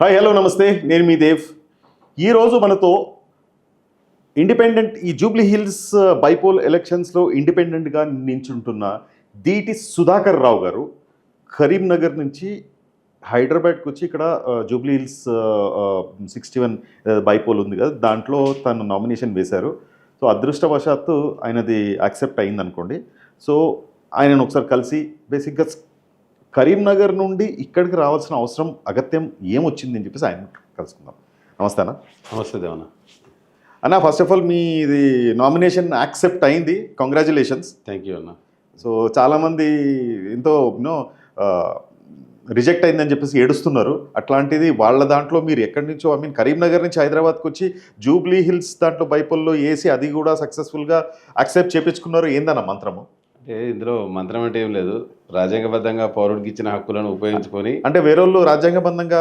Hi hello నమస్తే. నేను మీ దేవ్. ఈరోజు మనతో ఇండిపెండెంట్ ఈ జూబ్లీ హిల్స్ బైపోల్ ఎలక్షన్స్లో ఇండిపెండెంట్గా నించుంటున్న దీటి సుధాకర్ రావు గారు కరీంనగర్ నుంచి హైదరాబాద్కి వచ్చి ఇక్కడ Jubilee Hills sixty one bypoll ఉంది కదా దాంట్లో తను నామినేషన్ వేశారు. సో అదృష్టవశాత్తు ఆయనది యాక్సెప్ట్ అయింది అనుకోండి సో ఆయనను ఒకసారి కలిసి బేసిక్గా కరీంనగర్ నుండి ఇక్కడికి రావాల్సిన అవసరం అగత్యం ఏమొచ్చింది అని చెప్పేసి ఆయన కలుసుకుందాం. నమస్తే అన్న. నమస్తే దేవన్న. అన్న ఫస్ట్ ఆఫ్ ఆల్ మీ ఇది నామినేషన్ యాక్సెప్ట్ అయింది. కంగ్రాచులేషన్స్ థ్యాంక్ యూ అన్న. సో చాలామంది ఎంతో యూనో రిజెక్ట్ అయిందని చెప్పేసి ఏడుస్తున్నారు. అట్లాంటిది వాళ్ళ దాంట్లో మీరు ఎక్కడి నుంచో ఐ మీన్ కరీంనగర్ నుంచి హైదరాబాద్కి వచ్చి జూబ్లీ హిల్స్ దాంట్లో బైపుల్లో వేసి అది కూడా సక్సెస్ఫుల్గా యాక్సెప్ట్ చేపించుకున్నారు. ఏందన్న మంత్రము? అంటే ఇందులో మంత్రం అంటే ఏం లేదు. రాజ్యాంగబద్ధంగా పౌరుడికి ఇచ్చిన హక్కులను ఉపయోగించుకొని అంటే వేరే వాళ్ళు రాజ్యాంగబద్ధంగా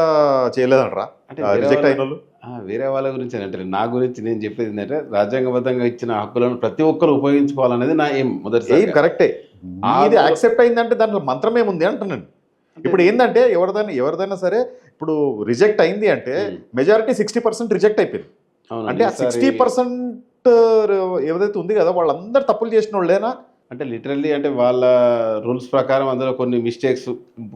చేయలేదంటారా? అంటే వేరే రిజెక్ట్ వాళ్ళ- అయిన వాళ్ళు వేరే వాళ్ళ గురించి అంటే నా గురించి నేను చెప్పేది ఏంటంటే రాజ్యాంగబద్ధంగా ఇచ్చిన హక్కులను ప్రతి ఒక్కరు ఉపయోగించుకోవాలనేది నా ఏం ఏం మొదటిసారి కరెక్టే ఇది యాక్సెప్ట్ అయిందంటే దాంట్లో మంత్రం ఏముంది అంటున్నాను ఇప్పుడు ఏంటంటే ఎవరిదైనా ఎవరిదైనా సరే ఇప్పుడు రిజెక్ట్ అయింది అంటే. మెజారిటీ సిక్స్టీ పర్సెంట్ రిజెక్ట్ అయిపోయింది. అంటే ఆ సిక్స్టీ పర్సెంట్ ఏదైతే ఉంది కదా వాళ్ళందరూ తప్పులు చేసిన వాళ్ళేనా అంటే లిటరల్లీ అంటే వాళ్ళ రూల్స్ ప్రకారం అందులో కొన్ని మిస్టేక్స్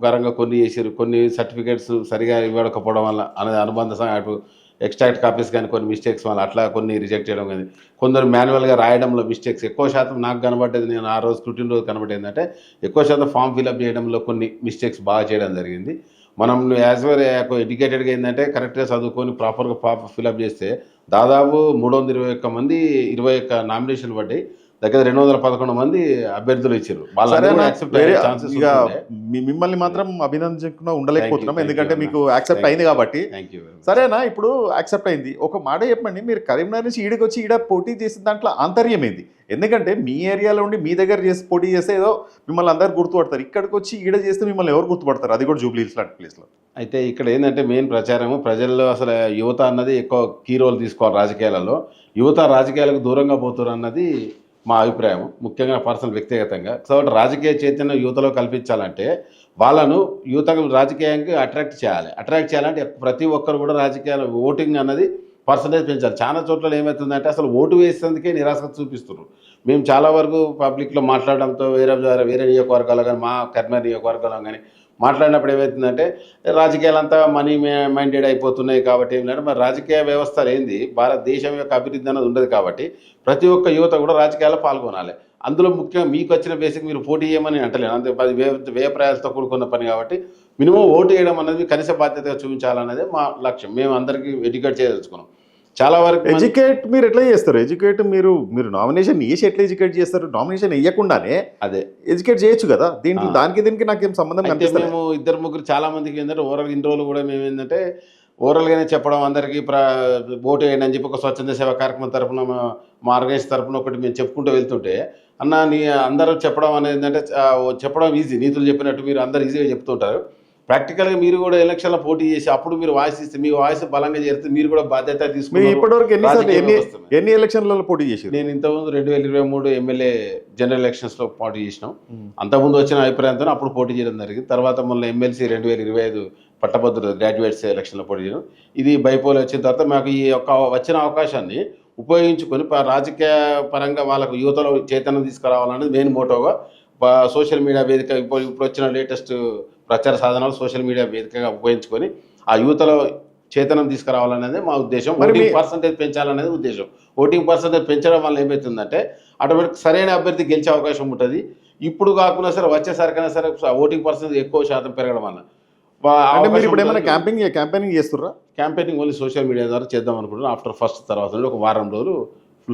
పరంగా కొన్ని చేసారు కొన్ని సర్టిఫికేట్స్ సరిగా ఇవ్వకపోవడం వల్ల అనేది అనుబంధ అటు ఎక్స్ట్రాక్ట్ కాపీస్ కానీ కొన్ని మిస్టేక్స్ వల్ల అట్లా కొన్ని రిజెక్ట్ చేయడం కానీ కొందరు మాన్యువల్గా రాయడంలో మిస్టేక్స్ ఎక్కువ శాతం నాకు కనబడ్డది నేను ఆ రోజు స్క్రూటిన్ రోజు కనబడేది అంటే ఎక్కువ శాతం ఫామ్ ఫిల్అప్ చేయడంలో కొన్ని మిస్టేక్స్ బాగా చేయడం జరిగింది. మనం యాజ్ వెల్ ఎడ్యుకేటెడ్గా ఏంటంటే కరెక్ట్గా చదువుకొని ప్రాపర్గా ఫిల్అప్ చేస్తే దాదాపు మూడు వందల ఇరవై ఒక్క మంది ఇరవై ఒక్క నామినేషన్ పడ్డాయి. దగ్గర రెండు వందల పదకొండు మంది అభ్యర్థులు ఇచ్చారు. ఇక మిమ్మల్ని మాత్రం అభినందించకుండా ఉండలేకపోతున్నాం. ఎందుకంటే మీకు యాక్సెప్ట్ అయింది కాబట్టి. థ్యాంక్ యూ సరేనా ఇప్పుడు యాక్సెప్ట్ అయింది. ఒక మాట చెప్పండి. మీరు కరీంనగర్ నుంచి ఈడికి వచ్చి ఈడ పోటీ చేసిన దాంట్లో ఆంతర్యం ఏంది? ఎందుకంటే మీ ఏరియాలో ఉండి మీ దగ్గర చేసి పోటీ చేస్తే ఏదో మిమ్మల్ని అందరు గుర్తుపడతారు. ఇక్కడికి వచ్చి ఈడ చేస్తే మిమ్మల్ని ఎవరు గుర్తుపడతారు? అది కూడా జూబ్లీ హిల్స్ లాంటి ప్లేస్లో అయితే ఇక్కడ ఏంటంటే మెయిన్ ప్రచారము ప్రజల్లో అసలు యువత అన్నది ఎక్కువ కీ రోల్ తీసుకోవాలి రాజకీయాలలో. యువత రాజకీయాలకు దూరంగా పోతున్నారు అన్నది మా అభిప్రాయం ముఖ్యంగా పర్సనల్ వ్యక్తిగతంగా. కాబట్టి రాజకీయ చైతన్యం యువతలో కల్పించాలంటే వాళ్ళను యువతకు రాజకీయానికి అట్రాక్ట్ చేయాలి. అట్రాక్ట్ చేయాలంటే ప్రతి ఒక్కరు కూడా రాజకీయాలు ఓటింగ్ అన్నది పర్సంటేజ్ పెంచాలి. చాలా చోట్ల ఏమవుతుందంటే అసలు ఓటు వేసేందుకే నిరాశ చూపిస్తున్నారు. మేము చాలా వరకు పబ్లిక్లో మాట్లాడడంతో వేరే వేరే నియోజకవర్గాలు కానీ మా కర్నూలు నియోజకవర్గాలు కానీ మాట్లాడినప్పుడు ఏమవుతుందంటే రాజకీయాలంతా మనీ మైండెడ్ అయిపోతున్నాయి కాబట్టి ఏంటంటే మరి రాజకీయ వ్యవస్థ ఏంది? భారతదేశం యొక్క అభివృద్ధి అనేది ఉండదు కాబట్టి ప్రతి ఒక్క యువత కూడా రాజకీయాల్లో పాల్గొనాలి. అందులో ముఖ్యంగా మీకు వచ్చిన బేసిక్ మీరు పోటీ చేయమని అంటలేను. అంతే అది వ్యయ వ్యయ ప్రయాసంతో కూడుకున్న పని కాబట్టి మినిమం ఓటు వేయడం అనేది కనీస బాధ్యతగా చూపించాలనేది మా లక్ష్యం. మేము అందరికీ ఎడ్యుకేట్ చేయదలుచుకున్నాం. చాలా వరకు ఎడ్యుకేట్ మీరు ఎట్లా చేస్తారు? ఎడ్యుకేట్ మీరు మీరు నామినేషన్ వేసి ఎట్లా ఎడ్యుకేట్ చేస్తారు? నామినేషన్ వేయకుండానే అదే. ఎడ్యుకేట్ చేయొచ్చు కదా? దీంట్లో ఆ. దానికి దీనికి నాకేం సంబంధం అయితే కనిపిస్తుంది మేము ఇద్దరు ముగ్గురు చాలా మందికి ఏంటంటే ఓవరాల్ ఇన్ని రోజులు కూడా మేము ఏంటంటే ఓవరాల్గానే చెప్పడం అందరికీ ప్ర ఓటు వేయండి అని చెప్పి ఒక స్వచ్ఛంద సేవ కార్యక్రమం తరపున మా ఆర్గనైజ్ తరపున ఒకటి మేము చెప్పుకుంటూ వెళ్తుంటే అన్న నీ అందరూ చెప్పడం అనేది ఏంటంటే చెప్పడం ఈజీ నీతులు చెప్పినట్టు మీరు అందరు ఈజీగా చెప్తుంటారు ప్రాక్టికల్గా మీరు కూడా ఎలక్షన్లో పోటీ చేసి అప్పుడు మీరు వాయిస్ ఇస్తే మీ వాయిస్ బలంగా చేస్తే మీరు కూడా బాధ్యత తీసుకుని ఇప్పటివరకు ఎన్ని మీద. ఎన్ని ఎలక్షన్లలో పోటీ చేసారు నేను ఇంతకుముందు రెండు వేల ఇరవై మూడు ఎమ్మెల్యే జనరల్ ఎలక్షన్స్లో పోటీ చేసినాం. అంతకుముందు వచ్చిన అభిప్రాయంతో అప్పుడు పోటీ చేయడం జరిగింది. తర్వాత మళ్ళీ ఎమ్మెల్సీ రెండు వేల ఇరవై ఐదు పట్టభద్రుల గ్రాడ్యుయేట్స్ ఎలక్షన్లో పోటీ చేయడం. ఇది బైపోల్ వచ్చిన తర్వాత మాకు ఈ యొక్క వచ్చిన అవకాశాన్ని ఉపయోగించుకొని రాజకీయ పరంగా వాళ్ళకు యువతలో చైతన్యం తీసుకురావాలనేది మెయిన్ మోటోగా సోషల్ మీడియా వేదిక ఇప్పుడు ఇప్పుడు వచ్చిన లేటెస్ట్ ప్రచార సాధనాలు సోషల్ మీడియా వేదికగా ఉపయోగించుకొని ఆ యువతలో చైతన్యం తీసుకురావాలనేది మా ఉద్దేశం. ఓటింగ్ పర్సంటేజ్ పెంచాలనేది ఉద్దేశం. ఓటింగ్ పర్సంటేజ్ పెంచడం వల్ల ఏమవుతుందంటే ఆటోమేటిక్ సరైన అభ్యర్థి గెలిచే అవకాశం ఉంటుంది. ఇప్పుడు కాకుండా సరే వచ్చేసరికైనా సరే ఓటింగ్ పర్సెంటేజ్ ఎక్కువ శాతం పెరగడం వల్ల క్యాంపెయినింగ్ చేస్తుర్రా? క్యాంపెయినింగ్ ఓన్లీ సోషల్ మీడియా ద్వారా చేద్దాం అనుకుంటున్నాం ఆఫ్టర్ ఫస్ట్ తర్వాత ఒక వారం రోజులు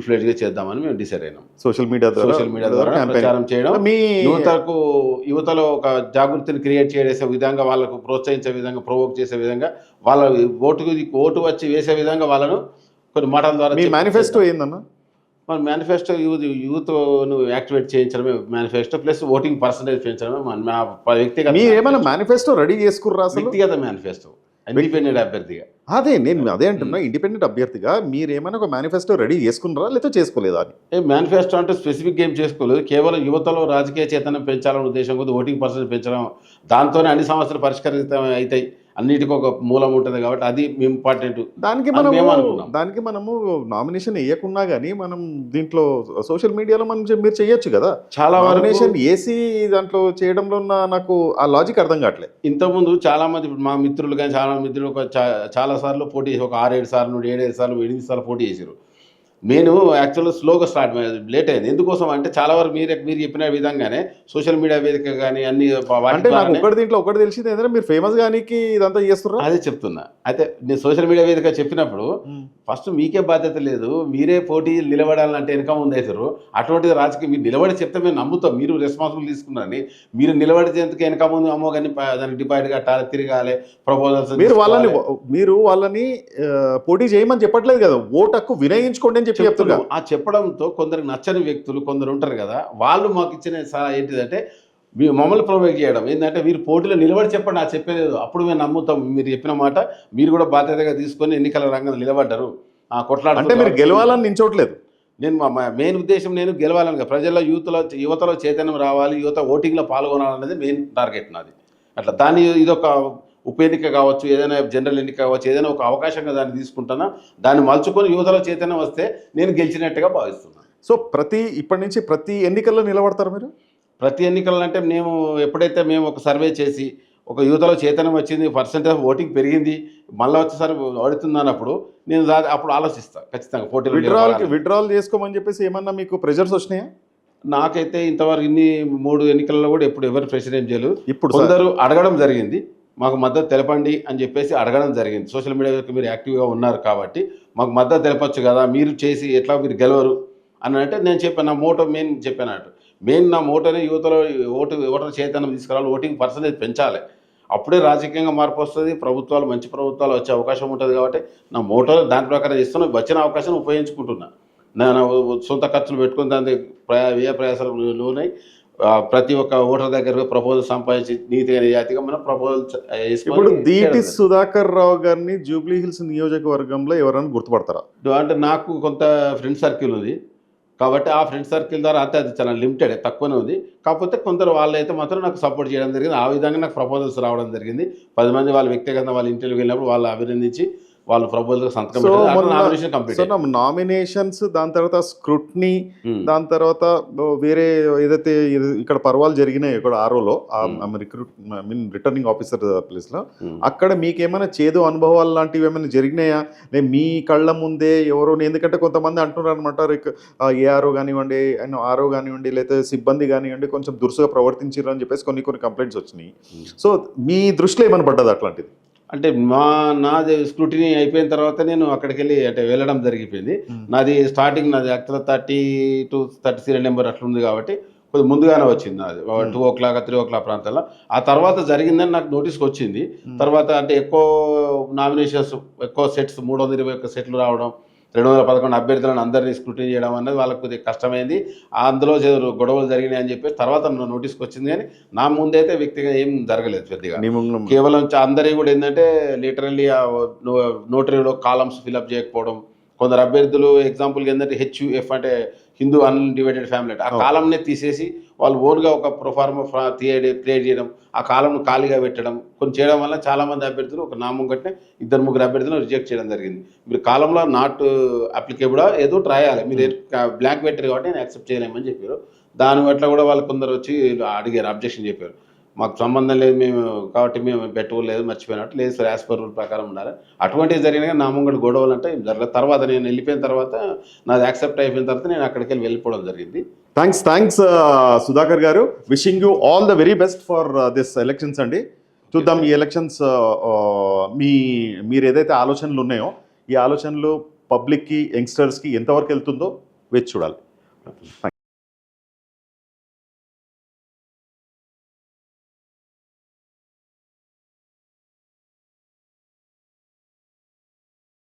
ఫ్లెడ్జ్గా చేద్దామని మేము డిసైడ్ అయినాం. సోషల్ మీడియా సోషల్ మీడియా ద్వారా. ప్రచారం చేయడం మీ యువతకు యువతలో ఒక జాగృతిని క్రియేట్ చేసే విధంగా వాళ్ళకు ప్రోత్సహించే విధంగా ప్రొవోక్ చేసే విధంగా వాళ్ళ ఓటుకు ఓటు వచ్చి వేసే విధంగా వాళ్ళను కొన్ని మాటల ద్వారా మీ మేనిఫెస్టో ఏందన్న? మన మేనిఫెస్టో యూత్ యూత్ను యాక్టివేట్ చేయించడమే మేనిఫెస్టో ప్లస్ ఓటింగ్ పర్సంటేజ్ పెంచడమే మన వ్యక్తిగత మీరు ఏమైనా మేనిఫెస్టో రెడీ చేసుకుర్రా వ్యక్తిగత మేనిఫెస్టో ఇండిపెండెంట్ అభ్యర్థిగా. అదే నేను అదే అంటున్నా ఇండిపెండెంట్ అభ్యర్థిగా మీరు ఏమైనా ఒక మేనిఫెస్టో రెడీ చేసుకున్నారా లేకపోతే చేసుకోలేదా అని? ఏ మేనిఫెస్టో అంటే స్పెసిఫిక్ గేమ్ చేసుకోలేదు. కేవలం యువతలో రాజకీయ చైతన్యం పెంచాలనే ఉద్దేశం కొద్ది ఓటింగ్ పర్సెంట్ పెంచడం దాంతోనే అన్ని సమస్యలు పరిష్కరితం అవుతాయి అన్నిటికీ ఒక మూలం ఉంటుంది కాబట్టి అది ఇంపార్టెంట్. దానికి అనుకున్నాం. దానికి మనము నామినేషన్ వేయకున్నా కానీ మనం దీంట్లో సోషల్ మీడియాలో మనం మీరు చేయొచ్చు కదా. చాలా నామినేషన్ వేసి దాంట్లో చేయడంలో ఉన్న నాకు ఆ లాజిక్ అర్థం కావట్లేదు ఇంతకుముందు చాలా మంది మా మిత్రులు కానీ చాలా మిత్రులు ఒక చాలా సార్లు పోటీ చేసి ఒక ఆరేడు సార్లు ఏడేడు సార్లు ఎనిమిది సార్లు పోటీ చేశారు నేను యాక్చువల్గా స్లోగా స్టార్ట్ లేట్ అయింది. ఎందుకోసం అంటే చాలా వరకు మీరు మీరు చెప్పిన విధంగానే సోషల్ మీడియా వేదిక కానీ అన్ని అంటే నాకు ఒకటి దీంట్లో ఒకటి తెలిసింది ఏంటంటే మీరు ఫేమస్ గానికి ఇదంతా చేస్తున్నారు అదే చెప్తున్నా. అయితే నేను సోషల్ మీడియా వేదిక చెప్పినప్పుడు ఫస్ట్ మీకే బాధ్యత లేదు. మీరే పోటీ నిలబడాలంటే వెనక ముందు అవుతారు అటువంటిది రాజకీయ మీరు నిలబడి చెప్తే మేము నమ్ముతాం. మీరు రెస్పాన్సిబుల్ తీసుకున్నారని. మీరు నిలబడితే వెనక ముందు అమ్మో కానీ దానికి డిపాజిట్ కట్టాలి తిరగాలి ప్రపోజల్స్ మీరు వాళ్ళని మీరు వాళ్ళని పోటీ చేయమని చెప్పట్లేదు కదా. ఓటు హక్కు వినియోగించుకోండి అని చెప్పి చెప్తున్నారు ఆ చెప్పడంతో కొందరికి నచ్చని వ్యక్తులు కొందరు ఉంటారు కదా వాళ్ళు మాకు ఇచ్చిన సలహా ఏంటిదంటే మమ్మల్ని ప్రొవైడ్ చేయడం. ఏంటంటే మీరు పోటీలో నిలబడి చెప్పండి ఆ చెప్పేది అప్పుడు మేము నమ్ముతాం. మీరు చెప్పిన మాట మీరు కూడా బాధ్యతగా తీసుకొని ఎన్నికల రంగంలో నిలబడ్డారు. ఆ కొట్లాడ అంటే మీరు గెలవాలని నించోట్లేదు. నేను మా మెయిన్ ఉద్దేశం నేను గెలవాలని కాదు. ప్రజల్లో యూత్లో యువతలో చైతన్యం రావాలి యువత ఓటింగ్లో పాల్గొనాలనేది మెయిన్ టార్గెట్ నాది. అట్లా దాని ఇదొక ఉప ఎన్నిక కావచ్చు ఏదైనా జనరల్ ఎన్నిక కావచ్చు ఏదైనా ఒక అవకాశంగా దాన్ని తీసుకుంటానా దాన్ని మలుచుకొని యువతలో చైతన్యం వస్తే నేను గెలిచినట్టుగా భావిస్తున్నాను సో ప్రతి ఇప్పటి నుంచి ప్రతి ఎన్నికల్లో నిలబడతారు మీరు? ప్రతి ఎన్నికలు అంటే మేము ఎప్పుడైతే మేము ఒక సర్వే చేసి ఒక యువతలో చైతన్యం వచ్చింది పర్సెంటేజ్ ఆఫ్ ఓటింగ్ పెరిగింది మళ్ళీ వచ్చేసరి ఓడుతుంది అన్నప్పుడు నేను దా- అప్పుడు ఆలోచిస్తాను ఖచ్చితంగా పోటీలో విడ్రాల్ నిలబడాలని. విడ్రాల్ చేసుకోమని చెప్పేసి ఏమన్నా మీకు ప్రెజర్స్ వచ్చినాయా? నాకైతే ఇంతవరకు ఇన్ని మూడు ఎన్నికల్లో కూడా ఎప్పుడు ఎవరు ప్రెసిడెంట్ చేయలేదు. ఇప్పుడు కొందరు అడగడం జరిగింది మాకు మద్దతు తెలపండి అని చెప్పేసి అడగడం జరిగింది. సోషల్ మీడియాకి మీరు యాక్టివ్గా ఉన్నారు కాబట్టి మాకు మద్దతు తెలపచ్చు కదా మీరు చేసి ఎట్లా మీరు గెలవరు అని అంటే నేను చెప్పాను నా మోటో మెయిన్ చెప్పాను మెయిన్ నా మోటోనే యువతలో ఓటు ఓటర్ చైతన్యం తీసుకురావాలి ఓటింగ్ పర్సంటేజ్ పెంచాలి. అప్పుడే రాజకీయంగా మార్పు వస్తుంది ప్రభుత్వాలు మంచి ప్రభుత్వాలు వచ్చే అవకాశం ఉంటుంది కాబట్టి నా మోటో దాని ప్రకారం ఇస్తున్నా వచ్చిన అవకాశం ఉపయోగించుకుంటున్నా. నా సొంత ఖర్చులు పెట్టుకుని దాని ప్రయా వ్యయ ప్రయాసాలు లోనై ప్రతి ఒక్క ఓటర్ దగ్గర ప్రపోజల్ సంపాదించి నీతిగా నిజాతిగా మనం ప్రపోజల్ ఇప్పుడు దీటి సుధాకర్ రావు గారిని జూబ్లీ హిల్స్ నియోజకవర్గంలో ఎవరైనా గుర్తుపడతారా? అంటే నాకు కొంత ఫ్రెండ్ సర్కిల్ ఉంది. కాబట్టి ఆ ఫ్రెండ్ సర్కిల్ ద్వారా అంతే అది చాలా లిమిటెడ్ తక్కువనే ఉంది. కాకపోతే కొందరు వాళ్ళు అయితే మాత్రం నాకు సపోర్ట్ చేయడం జరిగింది. ఆ విధంగా నాకు ప్రపోజల్స్ రావడం జరిగింది. పది మంది వాళ్ళ వ్యక్తిగతంగా వాళ్ళ ఇంటర్వ్యూకి వెళ్ళినప్పుడు వాళ్ళు అభినందించి వాళ్ళు ప్రపోజల్ సంతకం కంప్లీట్ నామినేషన్స్ దాని తర్వాత స్క్రూట్నీ దాని తర్వాత వేరే ఏదైతే ఇక్కడ పర్వాలు జరిగినాయి ఇక్కడ ఆరోలో Hmm. Recruit I mean returning officer ప్లేస్లో అక్కడ మీకేమైనా చేదు అనుభవాలు లాంటివి ఏమైనా జరిగినాయా? నేను మీ కళ్ళ ముందే ఎవరో ఎందుకంటే కొంతమంది అంటున్నారు అనమాట ఏఆర్ఓ కానివ్వండి అండ్ ఆర్ఓ కానివ్వండి లేకపోతే సిబ్బంది కానివ్వండి కొంచెం దురుసుగా ప్రవర్తించారు అని చెప్పేసి కొన్ని కొన్ని కంప్లైంట్స్ వచ్చినాయి. సో మీ దృష్టిలో ఏమైనా పడ్డది అట్లాంటిది? అంటే మా నాది స్క్రూటినీ అయిపోయిన తర్వాత నేను అక్కడికి వెళ్ళి అంటే వెళ్ళడం జరిగిపోయింది. నాది స్టార్టింగ్ నాది actual thirty two thirty serial number అట్లా ఉంది కాబట్టి కొద్దిగా ముందుగానే వచ్చింది నాది. Two o'clock three o'clock ప్రాంతంలో. ఆ తర్వాత జరిగిందని నాకు నోటీస్కి వచ్చింది. తర్వాత అంటే ఎక్కువ నామినేషన్స్ ఎక్కువ సెట్స్ మూడు వందల ఇరవై ఒక్క సెట్లు రావడం రెండు వందల పదకొండు అభ్యర్థులను అందరినీ స్క్రూటినీ చేయడం అనేది వాళ్ళకి కొద్దిగా కష్టమైంది. అందులో గొడవలు జరిగినాయి అని చెప్పి తర్వాత నోటీస్కి వచ్చింది కానీ నా ముందైతే వ్యక్తిగా ఏం జరగలేదు పెద్దగా. కేవలం అందరి కూడా ఏంటంటే లిటరల్లీ నోటరీలో కాలమ్స్ ఫిల్అప్ చేయకపోవడం కొందరు అభ్యర్థులు ఎగ్జాంపుల్గా ఏంటంటే హెచ్యుఎఫ్ అంటే హిందూ అన్డివైడెడ్ ఫ్యామిలీ ఆ. కాలంనే తీసేసి వాళ్ళు ఓన్గా ఒక ప్రొఫార్మ్ క్రియేట్ చేయడం ఆ కాలంను ఖాళీగా పెట్టడం కొన్ని చేయడం వల్ల చాలా మంది అభ్యర్థులు ఒక నామం కట్టిన ఇద్దరు ముగ్గురు అభ్యర్థులను రిజెక్ట్ చేయడం జరిగింది. మీరు కాలంలో నాట్ అప్లికేబుల్ ఏదో రాయాలి మీరు బ్లాంక్ పెట్టారు కాబట్టి నేను యాక్సెప్ట్ చేయలేమని చెప్పారు. దాని అట్లా కూడా వాళ్ళు కొందరు వచ్చి అడిగారు అబ్జెక్షన్ చెప్పారు. మాకు సంబంధం లేదు మేము కాబట్టి మేము పెట్టుకోలేదు మర్చిపోయినట్టు. లేదు సార్ యాజ్ రూల్ ప్రకారం ఉన్నారు అటువంటివి జరిగినా నా ముంగడు గొడవలు అంటే జరగలేదు. తర్వాత నేను వెళ్ళిపోయిన తర్వాత నాది యాక్సెప్ట్ అయిపోయిన తర్వాత నేను అక్కడికి వెళ్ళి వెళ్ళిపోవడం జరిగింది. థ్యాంక్స్ థ్యాంక్స్ uh, సుధాకర్ గారు. Wishing you all the very best for this elections అండి. చూద్దాం ఈ ఎలక్షన్స్ uh, uh, మీ మీరు ఏదైతే ఆలోచనలు ఉన్నాయో ఈ ఆలోచనలు పబ్లిక్కి యంగ్స్టర్స్కి ఎంతవరకు వెళ్తుందో వేచి చూడాలి.